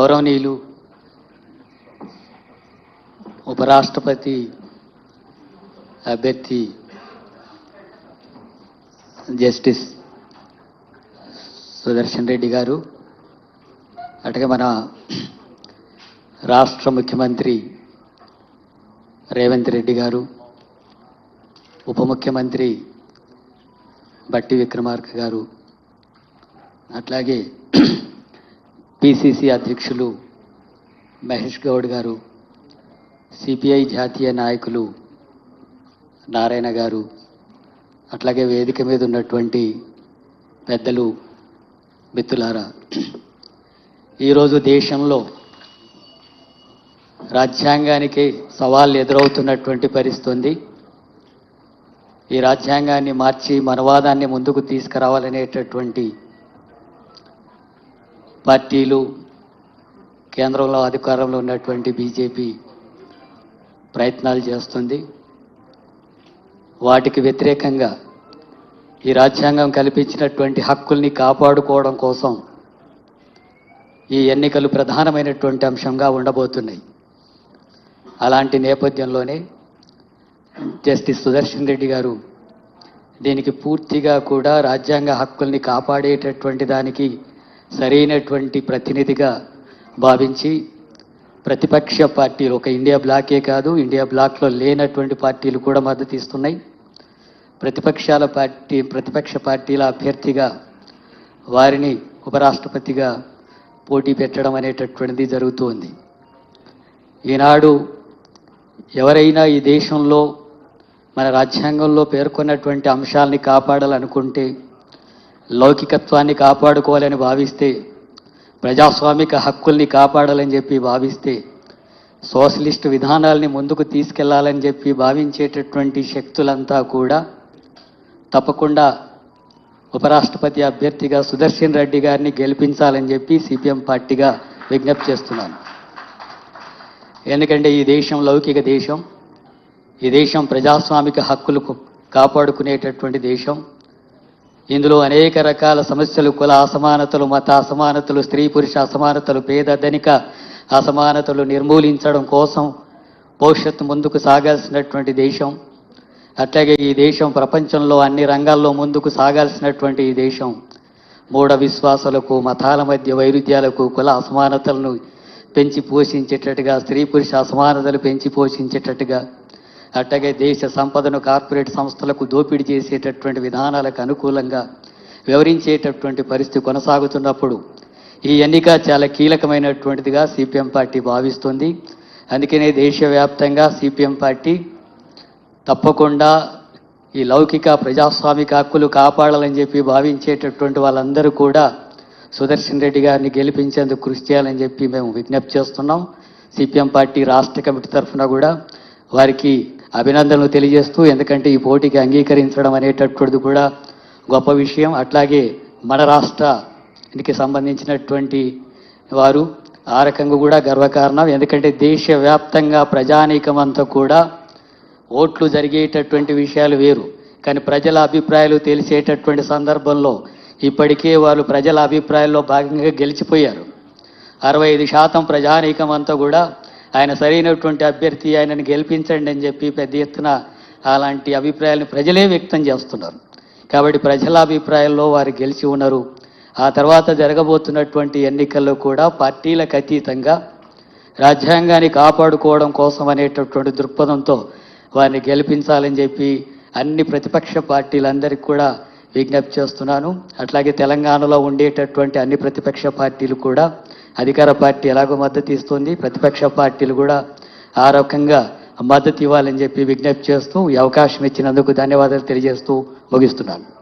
గౌరవనీయులు ఉపరాష్ట్రపతి అభ్యర్థి జస్టిస్ సుదర్శన్ రెడ్డి గారు అటుగా మన రాష్ట్ర ముఖ్యమంత్రి రేవంత్ రెడ్డి గారు ఉప ముఖ్యమంత్రి బట్టి విక్రమార్క గారు అట్లాగే పిసిసి అధ్యక్షులు మహేష్ గౌడ్ గారు సిపిఐ జాతీయ నాయకులు నారాయణ గారు అట్లాగే వేదిక మీద ఉన్నటువంటి పెద్దలు మిత్రులారా ఈరోజు దేశంలో రాజ్యాంగానికి సవాళ్ళు ఎదురవుతున్నటువంటి పరిస్థితుంది. ఈ రాజ్యాంగాన్ని మార్చి మనవాదాన్ని ముందుకు తీసుకురావాలనేటటువంటి పార్టీలు కేంద్రంలో అధికారంలో ఉన్నటువంటి బీజేపీ ప్రయత్నాలు చేస్తుంది. వాటికి వ్యతిరేకంగా ఈ రాజ్యాంగం కల్పించినటువంటి హక్కుల్ని కాపాడుకోవడం కోసం ఈ ఎన్నికలు ప్రధానమైనటువంటి అంశంగా ఉండబోతున్నాయి. అలాంటి నేపథ్యంలోనే జస్టిస్ సుదర్శన్ రెడ్డి గారు దీనికి పూర్తిగా కూడా రాజ్యాంగ హక్కుల్ని కాపాడేటటువంటి దానికి సరైనటువంటి ప్రతినిధిగా భావించి ప్రతిపక్ష పార్టీలు ఒక ఇండియా బ్లాకే కాదు ఇండియా బ్లాక్లో లేనటువంటి పార్టీలు కూడా మద్దతు ఇస్తున్నాయి. ప్రతిపక్షాల పార్టీ ప్రతిపక్ష పార్టీల అభ్యర్థిగా వారిని ఉపరాష్ట్రపతిగా పోటీ పెట్టడం అనేటటువంటిది జరుగుతుంది. ఈనాడు ఎవరైనా ఈ దేశంలో మన రాజ్యాంగంలో పేర్కొన్నటువంటి అంశాలని కాపాడాలనుకుంటే లౌకికత్వాన్ని కాపాడుకోవాలని భావిస్తే ప్రజాస్వామిక హక్కుల్ని కాపాడాలని చెప్పి భావిస్తే సోషలిస్ట్ విధానాల్ని ముందుకు తీసుకెళ్ళాలని చెప్పి భావించేటటువంటి శక్తులంతా కూడా తప్పకుండా ఉపరాష్ట్రపతి అభ్యర్థిగా సుదర్శన్ రెడ్డి గారిని గెలిపించాలని చెప్పి సిపిఎం పార్టీగా విజ్ఞప్తి చేస్తున్నాను. ఎందుకంటే ఈ దేశం లౌకిక దేశం ఈ దేశం ప్రజాస్వామిక హక్కులు కాపాడుకునేటటువంటి దేశం ఇందులో అనేక రకాల సమస్యలు కుల అసమానతలు మత అసమానతలు స్త్రీ పురుష అసమానతలు పేద ధనిక అసమానతలు నిర్మూలించడం కోసం భవిష్యత్తు ముందుకు సాగాల్సినటువంటి దేశం. అట్లాగే ఈ దేశం ప్రపంచంలో అన్ని రంగాల్లో ముందుకు సాగాల్సినటువంటి ఈ దేశం. మూఢ విశ్వాసాలకు మతాల మధ్య వైరుధ్యాలకు కుల అసమానతలను పెంచి పోషించేటట్టుగా స్త్రీ పురుష అసమానతలు పెంచి పోషించేటట్టుగా అట్టగే దేశ సంపదను కార్పొరేట్ సంస్థలకు దోపిడీ చేసేటటువంటి విధానాలకు అనుకూలంగా వివరించేటటువంటి పరిస్థితి కొనసాగుతున్నప్పుడు ఈ ఎన్నిక చాలా కీలకమైనటువంటిదిగా సిపిఎం పార్టీ భావిస్తుంది. అందుకనే దేశవ్యాప్తంగా సిపిఎం పార్టీ తప్పకుండా ఈ లౌకిక ప్రజాస్వామిక హక్కులు కాపాడాలని చెప్పి భావించేటటువంటి వాళ్ళందరూ కూడా సుదర్శన్ రెడ్డి గారిని గెలిపించేందుకు కృషి చేయాలని చెప్పి మేము విజ్ఞప్తి చేస్తున్నాం. సిపిఎం పార్టీ రాష్ట్ర కమిటీ తరఫున కూడా వారికి అభినందనలు తెలియజేస్తూ ఎందుకంటే ఈ పోటీకి అంగీకరించడం అనేటటువంటిది కూడా గొప్ప విషయం. అట్లాగే మన రాష్ట్రానికి సంబంధించినటువంటి వారు ఆ రకంగా కూడా గర్వకారణం. ఎందుకంటే దేశవ్యాప్తంగా ప్రజానీకం అంతా కూడా ఓట్లు జరిగేటటువంటి విషయాలు వేరు. కానీ ప్రజల అభిప్రాయాలు తెలిసేటటువంటి సందర్భంలో ఇప్పటికే వాళ్ళు ప్రజల అభిప్రాయాల్లో భాగంగా గెలిచిపోయారు. అరవై ఐదు శాతం ప్రజానీకం అంతా కూడా ఆయన సరైనటువంటి అభ్యర్థి ఆయనను గెలిపించండి అని చెప్పి పెద్ద ఎత్తున అలాంటి అభిప్రాయాలను ప్రజలే వ్యక్తం చేస్తున్నారు. కాబట్టి ప్రజల అభిప్రాయాల్లో వారు గెలిచి ఉన్నారు. ఆ తర్వాత జరగబోతున్నటువంటి ఎన్నికల్లో కూడా పార్టీలకు అతీతంగా రాజ్యాంగాన్ని కాపాడుకోవడం కోసం అనేటటువంటి దృక్పథంతో వారిని గెలిపించాలని చెప్పి అన్ని ప్రతిపక్ష పార్టీలందరికీ కూడా విజ్ఞప్తి చేస్తున్నాను. అట్లాగే తెలంగాణలో ఉండేటటువంటి అన్ని ప్రతిపక్ష పార్టీలు కూడా అధికార పార్టీ ఎలాగో మద్దతు ఇస్తుంది ప్రతిపక్ష పార్టీలు కూడా ఆ రకంగా మద్దతు ఇవ్వాలని చెప్పి విజ్ఞప్తి చేస్తూ ఈ అవకాశం ఇచ్చినందుకు ధన్యవాదాలు తెలియజేస్తూ ముగిస్తున్నాను.